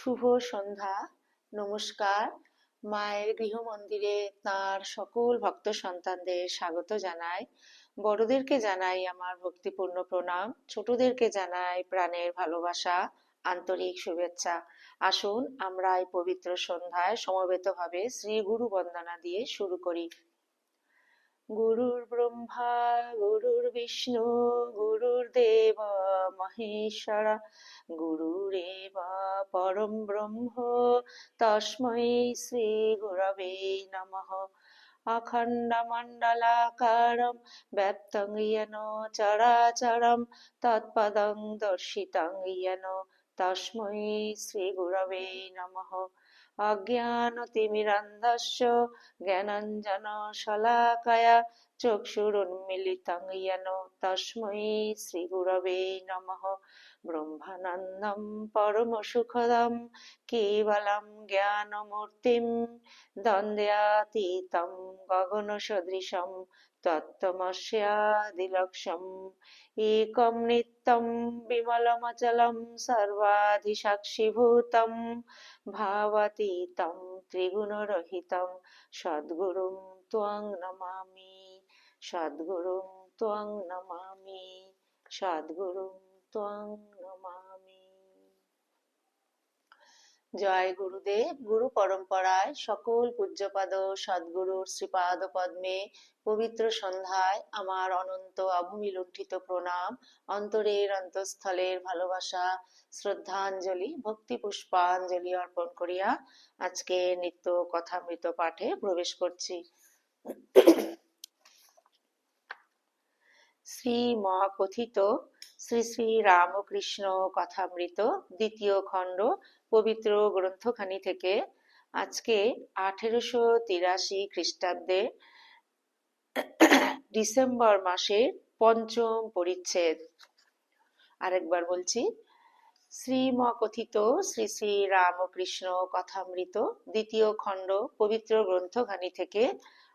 শুভ সন্ধ্যা, নমস্কার। মায়ের গৃহ মন্দিরে তাঁর সকল ভক্ত সন্তানদের স্বাগত জানাই। বড়দেরকে জানাই আমার ভক্তিপূর্ণ প্রণাম, ছোটদেরকে জানাই প্রাণের ভালোবাসা, আন্তরিক শুভেচ্ছা। আসুন আমরা এই পবিত্র সন্ধ্যায় সমবেতভাবে শ্রী গুরু বন্দনা দিয়ে শুরু করি। গুরুর ব্রহ্মা, গুরুর বিষ্ণু, গুরুর দেব মহেশ্বর গুরুরেব পরম ব্রহ্ম, তস্মৈ শ্রী গুরবে নম। অখণ্ড व्याप्तं यनो चराचरं तत्पदं दर्शितं তস্মৈ শ্রী গুরবে नमः অজ্ঞানতিমিরান্ধস্য জ্ঞানঞ্জন শলাকায়া চক্ষুরুন্মিলিতং ইয়ানো তস্মৈ শ্রীগুরবে নমঃ ব্রহ্মানন্দম পরম সুখদম কেবলম জ্ঞানমূর্তিম দ্বন্দ্বাতীতম গগন সদৃশম তত্ত্বমস্যাদিলক্ষম একম নিত্যম বিমলমচলম সর্বাধিসাক্ষীভূতম ভাবাতীতম ত্রিগুণরহিতম সদ্গুরুম ত্বং নমামি সদ্গুরুম ত্বং নমামি সদ্গুরুম त्वं নমামি। জয় গুরুদেব, গুরু পরম্পরায় সকল পূজ্যপাদ সদ্গুরুর শ্রীপাদ পদ্মে পবিত্র সন্ধ্যায় আমার অনন্ত অভূমি লুণ্ঠিত প্রণাম, অন্তরের অন্তঃস্থলের ভালোবাসা, শ্রদ্ধাঞ্জলি ভক্তি পুষ্পাঞ্জলি অর্পণ করিয়া আজকে নিত্য কথামৃত পাঠে প্রবেশ করছি। শ্রী মহাকথিত শ্রী শ্রী রামকৃষ্ণ কথামৃত, দ্বিতীয় খণ্ড, পবিত্র গ্রন্থখানি থেকে। আজকে আঠেরোশো তিরাশি খ্রিস্টাব্দে ডিসেম্বর মাসের পঞ্চম পরিচ্ছেদ। আরেকবার বলছি, শ্রীমকথিত শ্রী শ্রী রামকৃষ্ণ কথামৃত, দ্বিতীয় খণ্ড, পবিত্র গ্রন্থখানি থেকে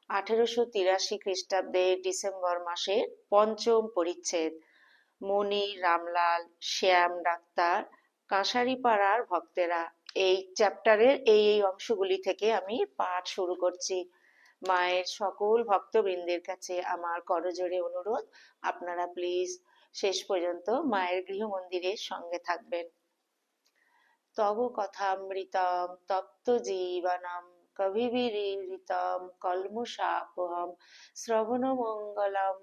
আঠেরোশো তিরাশি খ্রিস্টাব্দে ডিসেম্বর মাসের পঞ্চম পরিচ্ছেদ। মণি রামলাল, শ্যাম, ডাক্তার, কাঁসারিপাড়ার ভক্তেরা। এই চ্যাপ্টারের এই এই অংশগুলি থেকে আমি পাঠ শুরু করছি। মায়ের সকল ভক্তবৃন্দের কাছে আমার করজোরে অনুরোধ, আপনারা প্লিজ শেষ পর্যন্ত মায়ের গৃহ মন্দিরের সঙ্গে থাকবেন। তব কথামৃতম তপ্ত জীবনম। কবিবিরীরিতম কলমুষাপহম শ্রবণমঙ্গলম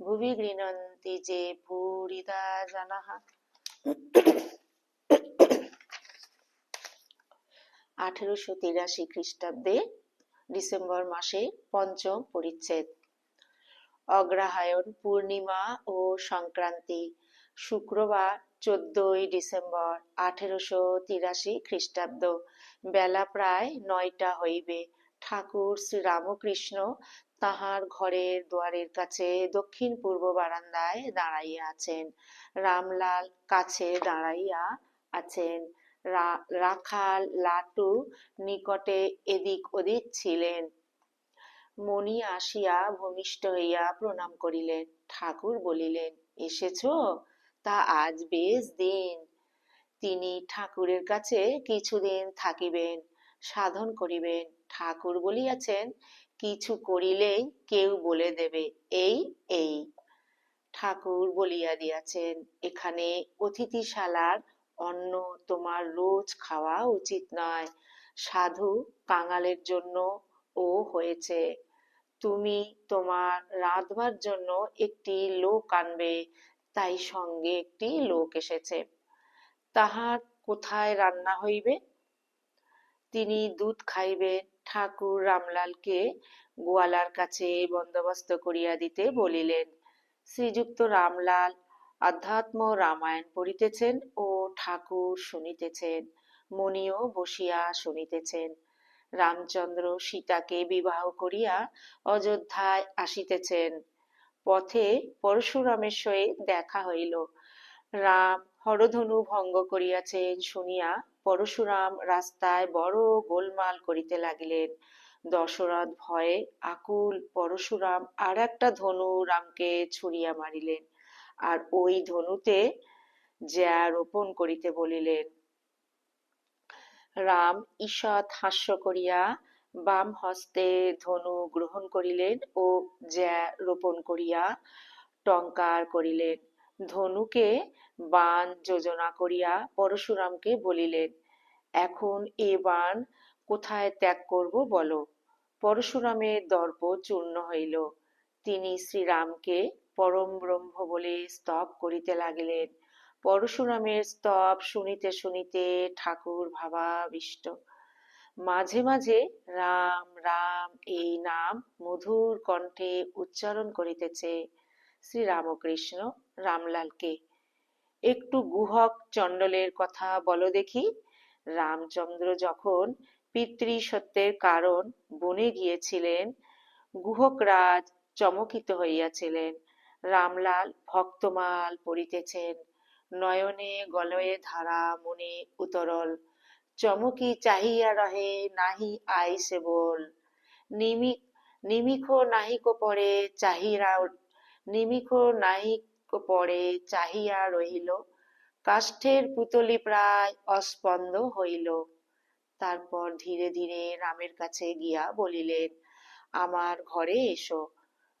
ভুবি গৃণন্তি যে ভূরিদা আঠেরোশো তিরাশি খ্রিস্টাব্দে ডিসেম্বর মাসে পঞ্চম পরিচ্ছেদ। অগ্রহায়ণ, পূর্ণিমা ও সংক্রান্তি, শুক্রবার চোদ্দই ডিসেম্বর আঠেরোশো তিরাশি খ্রিস্টাব্দ। বেলা প্রায় নয়টা হইবে। ঠাকুর শ্রীরামকৃষ্ণ তাহার ঘরের দুয়ারের কাছে দক্ষিণ পূর্ব বারান্দায় দাঁড়াইয়া আছেন। রামলাল কাছে দাঁড়াইয়া আছেন। রাখাল লাটু নিকটে এদিক ওদিক ছিলেন। মণি আসিয়া ভূমিষ্ঠ হইয়া প্রণাম করিলেন। ঠাকুর বলিলেন, এসেছ? তা আজ বেশ দিন। তিনি ঠাকুরের কাছে কিছুদিন থাকিবেন, সাধন করিবেন। ঠাকুর বলিয়াছেন, কিছু করিলেই কেউ বলে দেবে, এই এই। ঠাকুর বলিয়া দিয়াছেন, এখানে অতিথিশালার অন্ন তোমার রোজ খাওয়া উচিত নয়। সাধু কাঙালের জন্য ও হয়েছে। তুমি তোমার রাঁধবার জন্য একটি লোক আনবে তাই সঙ্গে একটি লোক এসেছে। তাহার কোথায় রান্না হইবে? তিনি দুধ খাইবে, ঠাকুর রামলালকে গোয়ালার কাছে বন্দোবস্ত করিয়া দিতে বলিলেন, শ্রীযুক্ত রামলাল আধ্যাত্ম রামায়ণ পড়িতেছেন ও ঠাকুর শুনিতেছেন, মনিও বসিয়া শুনিতেছেন। রামচন্দ্র সীতাকে বিবাহ করিয়া অযোধ্যায় আসিতেছেন। পথে পরশুরামের সহিত দেখা হইল। রাম হরধনু ভঙ্গ করিয়াছেন শুনিয়া পরশুরাম রাস্তায় বড় গোলমাল করিতে লাগিলেন। দশরথ ভয়ে আকুল পরশুরাম আর একটা ধনু রামকে ছুড়িয়া মারিলেন আর ওই ধনুতে জ্যা রোপণ করিতে বলিলেন। রাম ঈষৎ হাস্য করিয়া বাম হস্তে ধনু গ্রহণ করিলেন ও জ্যা রোপণ করিয়া টঙ্কার করিলেন। ধনুকে বাণ যোজনা করিয়া পরশুরামকে বলিলেন, এখন এ বাণ কোথায় ত্যাগ করব বলো পরশুরামের দর্প চূর্ণ হইল। তিনি শ্রীরামকে পরম ব্রহ্ম বলে স্তব করিতে লাগিলেন। পরশুরামের স্তব শুনিতে শুনিতে ঠাকুর ভাবাবিষ্ট। মাঝে মাঝে রাম রাম, এই নাম মধুর কণ্ঠে উচ্চারণ করিতেছে শ্রী রামকৃষ্ণ রামলালকে। একটু গুহক চণ্ডলের কথা বলো দেখি। রামচন্দ্র যখন পিতৃসত্যের কারণ বনে গিয়েছিলেন, গুহকরাজ চমকিত হইয়াছিলেন। রামলাল ভক্তমাল পড়িতেছেন, নয়নে গলয়ে ধারা মনে উতরল। চমকি চাহিয়া রহে, নাহি আইসে বল। নিমিক নিমিখ নাহিক পরে চাহিরা নিমিখ নাহিক পরে চাহিয়া রহিল। কাষ্ঠের পুতলি প্রায় অস্পন্দ হইল। তারপর ধীরে ধীরে রামের কাছে গিয়া বলিলেন, আমার ঘরে এসো।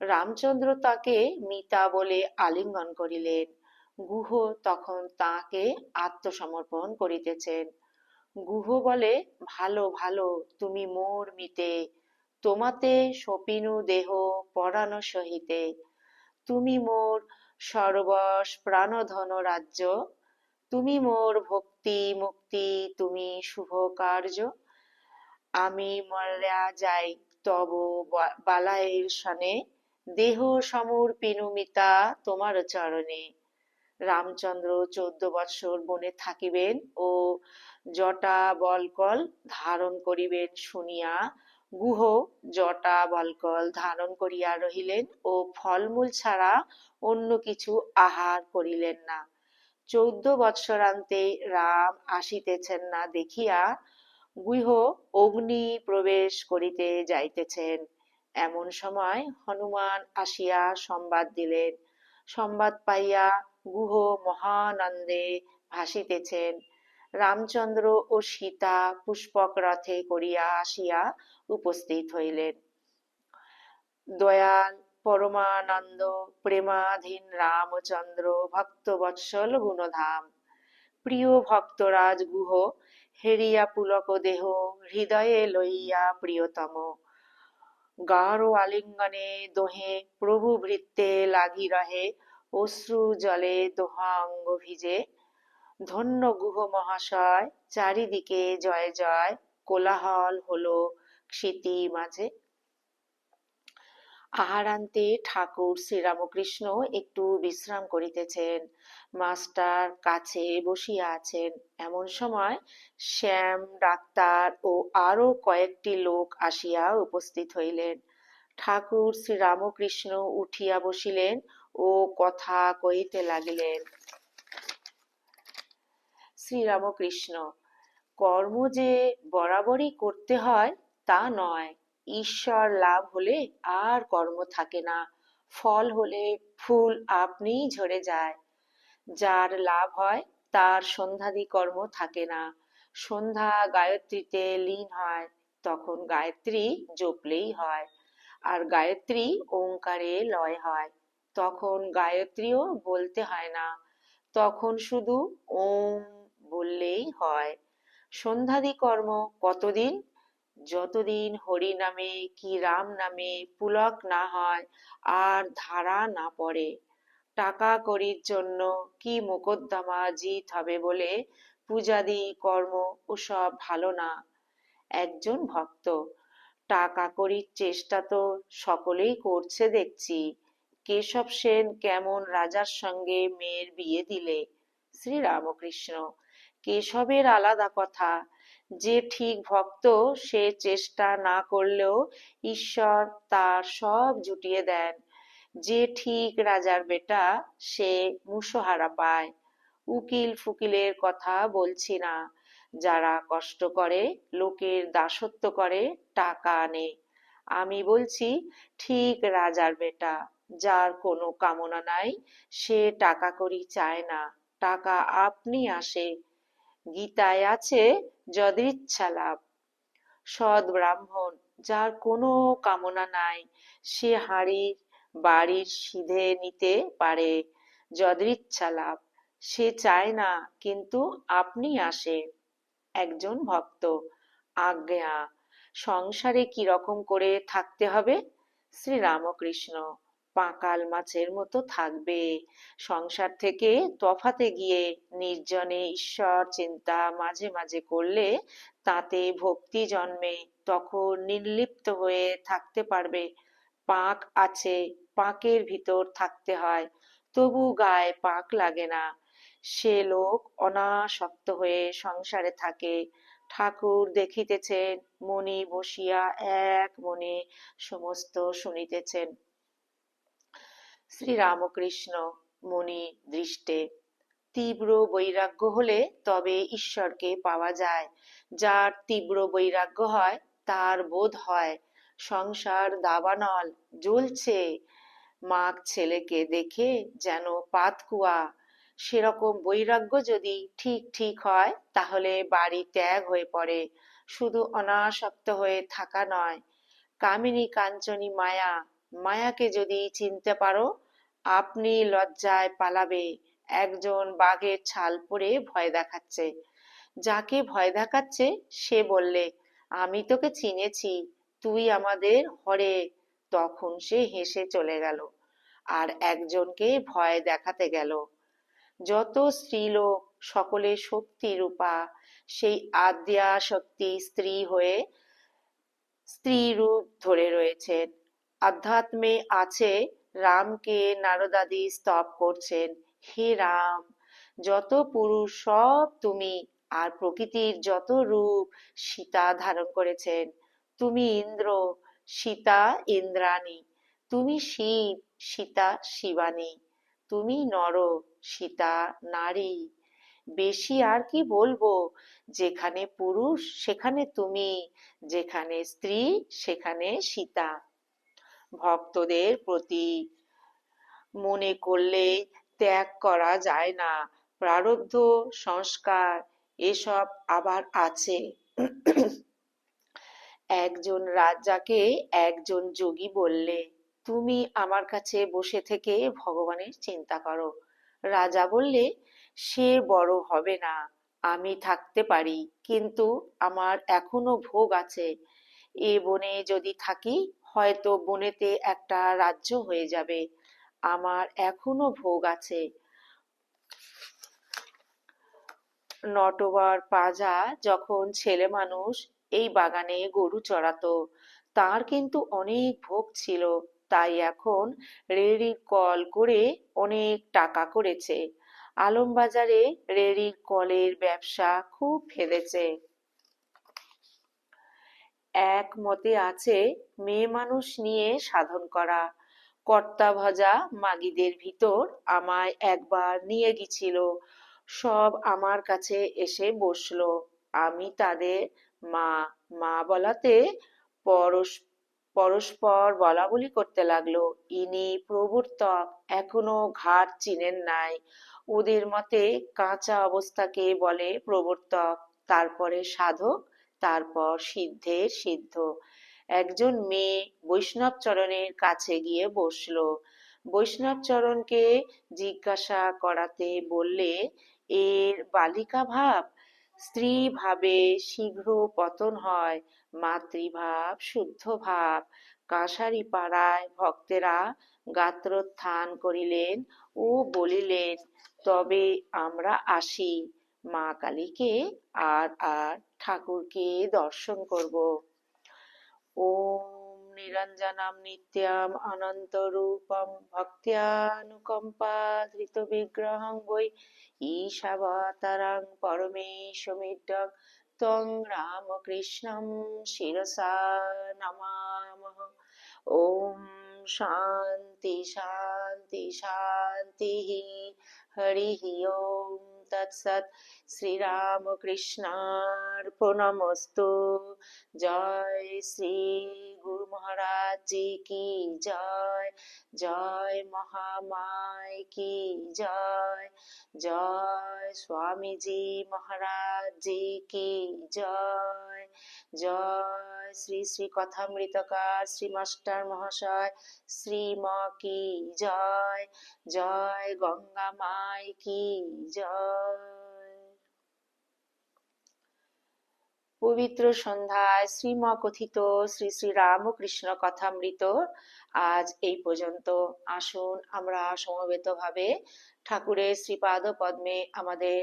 রামচন্দ্র তাকে মিতা বলে আলিঙ্গন করিলেন। গুহ তখন তাকে আত্মসমর্পণ করিতেছেন। গুহ বলে, ভালো ভালো, তুমি মোর মিতে তোমাতে সপিনু দেহ পরাণ সহিতে, তুমি মোর সর্বস প্রাণধন রাজ্য, তুমি মোর ভক্তি মুক্তি, তুমি শুভ কার্য, আমি মর্যা যাই তব বালায়ের সনে, দেহ সমর পিনুমিতা তোমার চরণে, রামচন্দ্র চোদ্দ বৎসর বনে থাকিবেন ও জটা বলকল ধারণ করিবেন শুনিয়া গুহ, জটা বলকল ধারণ করিয়া রহিলেন ও ফলমূল ছাড়া অন্য কিছু আহার করিলেন না। চৌদ্দ বৎসরান্তে রাম আসিতেছেন না দেখিয়া গুহ অগ্নি প্রবেশ করিতে যাইতেছেন। এমন সময় হনুমান আসিয়া সংবাদ দিলেন। সংবাদ পাইয়া গুহ মহানন্দে ভাসিতেছেন। রামচন্দ্র ও সীতা পুষ্পক রথে করিয়া আসিয়া উপস্থিত হইলেন। দয়াল, পরমানন্দ, প্রেমাধীন রামচন্দ্র ভক্ত বৎসল গুণধাম। প্রিয় ভক্তরাজ গুহ, হেরিয়া পুলক দেহ, হৃদয়ে লইয়া প্রিয়তম। গাঢ় আলিঙ্গনে দোহে, প্রভু ভৃত্তে লাগি রহে, অশ্রু জলে দোহাঙ্গ ভিজে ধন্য গুহ মহাশয়। চারিদিকে জয় জয়, কোলাহল হলো ক্ষিতি মাঝে। আহারান্তে ঠাকুর শ্রীরামকৃষ্ণ একটু বিশ্রাম করিতেছেন। মাস্টার কাছে বসিয়া আছেন। এমন সময় শ্যাম, ডাক্তার ও আরও কয়েকটি লোক আসিয়া উপস্থিত হইলেন। ঠাকুর শ্রীরামকৃষ্ণ উঠিয়া বসিলেন ও কথা কহিতে লাগিলেন শ্রীরামকৃষ্ণ কর্ম যে বরাবরই করতে হয়, তা নয়। ঈশ্বর লাভ হলে আর কর্ম থাকে না। ফল হলে ফুল আপনিই ঝরে যায়। যার লাভ হয়, তার সন্ধ্যাদি কর্ম থাকে না। সন্ধ্যা গায়ত্রীতে লীন হয়, তখন গায়ত্রী জপলেই হয়। আর গায়ত্রী ওঙ্কারে লয় হয়, তখন গায়ত্রীও বলতে হয় না। তখন শুধু ওম বললেই হয়। সন্ধ্যাদি কর্ম কতদিন? যতদিন হরি নামে কি রাম নামে পুলক না হয়, আর ধারা না পড়ে। টাকা করির জন্য কি মোকদ্দমা জিত হবে বলে পূজাদি কর্ম ওসব ভালো না। একজন ভক্ত, টাকা করির চেষ্টা তো সকলেই করছে দেখছি। কেশব সেন কেমন রাজার সঙ্গে মেয়ের বিয়ে দিলে? শ্রী রামকৃষ্ণ কেশবের আলাদা কথা। যে ঠিক ভক্ত, সে চেষ্টা না করলেও ঈশ্বর তার সব জুটিয়ে দেন। যে ঠিক রাজার বেটা, সে মুসহারা পায়। উকিল ফুকিলের কথা বলছি না। যারা কষ্ট করে, লোকের দাসত্ব করে, টাকা আনে। আমি বলছি, ঠিক রাজার বেটা, যার কোনো কামনা নাই, সে টাকা করি চায় না। টাকা আপনি আসে গীতায় আছে যদৃচ্ছা লাভ সৎ ব্রাহ্মণ যার কোনো কামনা নাই, সে হাড়ির বাড়ির সিধে নিতে পারে। যদৃচ্ছা লাভ সে চায় না কিন্তু আপনি আসে। একজন ভক্ত, আজ্ঞা, সংসারে কি রকম করে থাকতে হবে? শ্রী রামকৃষ্ণ পাকাল মাছের মতো থাকবে। সংসার থেকে তফাতে গিয়ে নির্জনে ঈশ্বর চিন্তা মাঝে মাঝে করলে তাতে ভক্তি জন্মে, তখন নির্লিপ্ত হয়ে থাকতে পারবে। পাক আছে, পাকের ভিতর থাকতে হয়, তবু গায়ে পাক লাগে না। সে লোক অনাসক্ত হয়ে সংসারে থাকে। ঠাকুর দেখিতেছেন মনি বসিয়া এক মনে সমস্ত শুনিতেছেন। শ্রী রামকৃষ্ণ মনি দৃষ্টে তীব্র বৈরাগ্য হলে তবে ঈশ্বরকে পাওয়া যায়। যার তীব্র বৈরাগ্য হয়, তার বোধ হয়, সংসার দাবানল জ্বলছে। মাক ছেলেকে দেখে যেন পাতকুয়া সেরকম বৈরাগ্য যদি ঠিক ঠিক হয়, তাহলে বাড়ি ত্যাগ হয়ে পড়ে। শুধু অনাসক্ত হয়ে থাকা নয়। কামিনী কাঞ্চনী মায়া, মায়াকে যদি চিনতে পারো আপনি লজ্জায় পালাবে। একজন বাঘের ছাল পরে ভয় দেখাচ্ছে। যাকে ভয় দেখাচ্ছে, সে বললে, আমি তোকে চিনেছি, তুই আমাদের হরে। তখন সে হেসে চলে গেল আর একজনকে ভয় দেখাতে গেল। যত স্ত্রীলোক, সকলে শক্তি রূপা, সেই আদ্যা শক্তি স্ত্রী হয়ে স্ত্রী রূপ ধরে রয়েছেন। আধ্যাত্মে আছে রামকে নারদাদি স্তব করছেন। হে রাম, যত পুরুষ সব তুমি আর প্রকৃতির যত রূপ সীতা ধারণ করেছেন। তুমি ইন্দ্র, সীতা ইন্দ্রাণী। তুমি শিব, সীতা শিবানী। তুমি নর, সীতা নারী। বেশি আর কি বলব, যেখানে পুরুষ সেখানে তুমি, যেখানে স্ত্রী সেখানে সীতা। ভক্তদের প্রতি মনে করলে ত্যাগ করা যায় না। প্রারব্ধ সংস্কার, এসব আবার আছে। একজন রাজাকে একজন যোগী বললে, তুমি আমার কাছে বসে থেকে ভগবানের চিন্তা করো। রাজা বললে, সে বড় হবে না, আমি থাকতে পারি, কিন্তু আমার এখনও ভোগ আছে। এ বনে যদি থাকি হয়তো বনেতে একটা রাজ্য হয়ে যাবে। আমার এখনও ভোগ আছে। নটবর পাজা যখন ছেলে মানুষ এই বাগানে গরু চড়াতো, তার কিন্তু অনেক ভোগ ছিল। তাই এখন রেড়ির কল করে অনেক টাকা করেছে। আলমবাজারে রেড়ির কলের ব্যবসা খুব ফেলেছে। এক মতে আছে মেয়ে মানুষ নিয়ে সাধন করা। কর্তা ভজা মাগিদের ভিতর আমায় একবার নিয়ে গিয়েছিল। সব আমার কাছে এসে বসল। আমি তাদের মা মা বলাতে পরশ, পরস্পর বলা বলি করতে লাগল। ইনি প্রবর্তক, এখনও ঘাট চিনেন নাই। ওদের মতে কাঁচা অবস্থাকে বলে প্রবর্তক, তারপরে সাধক তারপর সিদ্ধের সিদ্ধ। একজন মেয়ে বৈষ্ণব চরণের কাছে গিয়ে বসল। বৈষ্ণব চরণকে জিজ্ঞাসা করাতে বললে, এর বালিকা ভাব? স্ত্রী ভাবে শীঘ্র পতন হয়, মাতৃভাব শুদ্ধ ভাব। কাঁসারি পাড়ায় ভক্তেরা গাত্রোত্থান করিলেন ও বলিলেন, তবে আমরা আসি। মা কালীকে আর আর ঠাকুরকে দর্শন করব। ওম নিরঞ্জনম নিত্যাম অনন্ত রূপম ভক্ত্যানুকম্পা ধৃত বিগ্রহং বৈ ঈশাবতারং পরমেশমিড্ডং তং রামকৃষ্ণম শিরসা নমামহ ওম শান্তি শান্তি শান্তি। হরি ওম তৎসৎ শ্রীরামকৃষ্ণার্পণমস্তু জয় শ্রী গুরু মহারাজ কি জয় জয় মহামায় কি জয় জয় স্বামীজি মহারাজ কি জয় জয় শ্রী শ্রী কথামৃতকার শ্রী মাস্টার মহাশয় শ্রী মা কি জয় জয় গঙ্গা মাই কি জয়? পবিত্র সন্ধ্যায় শ্রীম কথিত শ্রী শ্রী রামকৃষ্ণ কথামৃত আজ এই পর্যন্ত। আসুন আমরা সমবেত ভাবে ঠাকুরের শ্রীপাদ পদ্মে আমাদের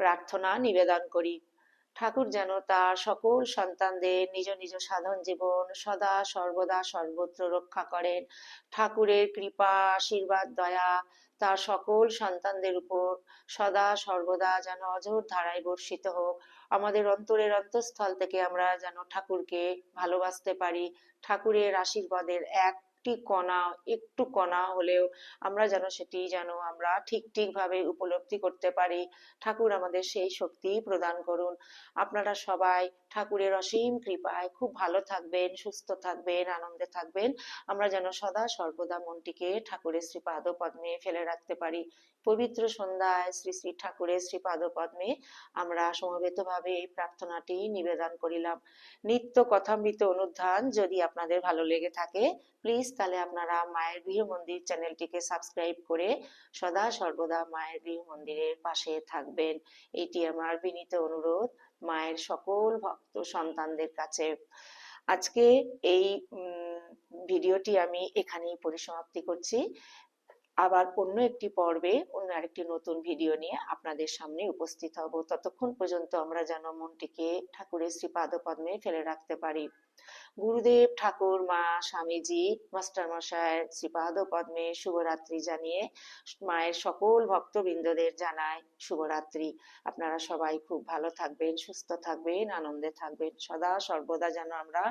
প্রার্থনা নিবেদন করি। ঠাকুর যেন তার সকল সন্তানদের নিজ নিজ সাধন জীবন সদা সর্বদা সর্বত্র রক্ষা করেন। ঠাকুরের কৃপা, আশীর্বাদ, দয়া তার সকল সন্তানদের উপর সদা সর্বদা যেন অজর ধারায় বর্ষিত হোক। আমাদের অন্তরের অন্তঃস্থল থেকে আমরা যেন ঠাকুরকে ভালোবাসতে পারি। ঠাকুরের আশীর্বাদের এক একটি কণা, একটু কণা হলেও আমরা যেন সেটি যেন আমরা ঠিক ঠিক ভাবে উপলব্ধি করতে পারি। ঠাকুর আমাদের সেই শক্তি প্রদান করুন। আপনারা সবাই ঠাকুরের অসীম কৃপায় খুব ভালো থাকবেন, সুস্থ থাকবেন, আনন্দে থাকবেন। আমরা যেন সদা সর্বদা মনটিকে ঠাকুরের শ্রী পাদ পদ্মে ফেলে রাখতে পারি। পবিত্র সন্ধ্যায় শ্রী শ্রী ঠাকুরের শ্রী পাদ পদ্মে আমরা সমবেত ভাবে এই প্রার্থনাটি নিবেদন করিলাম। নিত্য কথামৃত অনুধান যদি আপনাদের ভালো লেগে থাকে প্লিজ তাহলে আপনারা মায়ের গৃহ মন্দির চ্যানেলটিকে সাবস্ক্রাইব করে সদা সর্বদা মায়ের গৃহ মন্দিরের পাশে থাকবেন। এটি আমার বিনীত অনুরোধ মায়ের সকল ভক্ত সন্তানদের কাছে। আজকে এই ভিডিওটি আমি এখানেই পরিসমাপ্তি করছি। আবার অন্য একটি পর্বে অন্য আরেকটি নতুন ভিডিও নিয়ে আপনাদের সামনে উপস্থিত হব। ততক্ষণ পর্যন্ত আমরা যেন মনটিকে ঠাকুরের শ্রী পাদপদ্মে ফেলে রাখতে পারি। গুরুদেব, ঠাকুর, মা, স্বামীজি মাস্টার মশাই শ্রীপাদ পদ্মে শুভরাত্রি জানিয়ে মায়ের সকল ভক্তবৃন্দদের জানায় শুভরাত্রি। আপনারা সবাই খুব ভালো থাকবেন, সুস্থ থাকবেন, আনন্দে থাকবেন। সদা সর্বদা যেন আমরা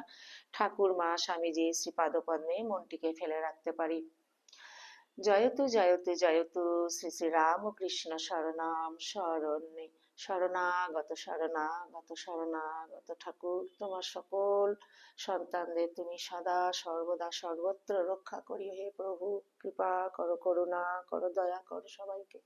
ঠাকুর, মা, স্বামীজি শ্রীপাদ পদ্মে মনটিকে ফেলে রাখতে পারি। জয়তু জয়তু জয়তু, শ্রী শ্রী রামকৃষ্ণ শরণাম শরণ্যে শরণাগত শরণাগত শরণাগত ঠাকুর, তোমার সকল সন্তানদের তুমি সদা, সর্বদা, সর্বত্র রক্ষা করি হে প্রভু। কৃপা করো, করুণা করো, দয়া করো সবাইকে।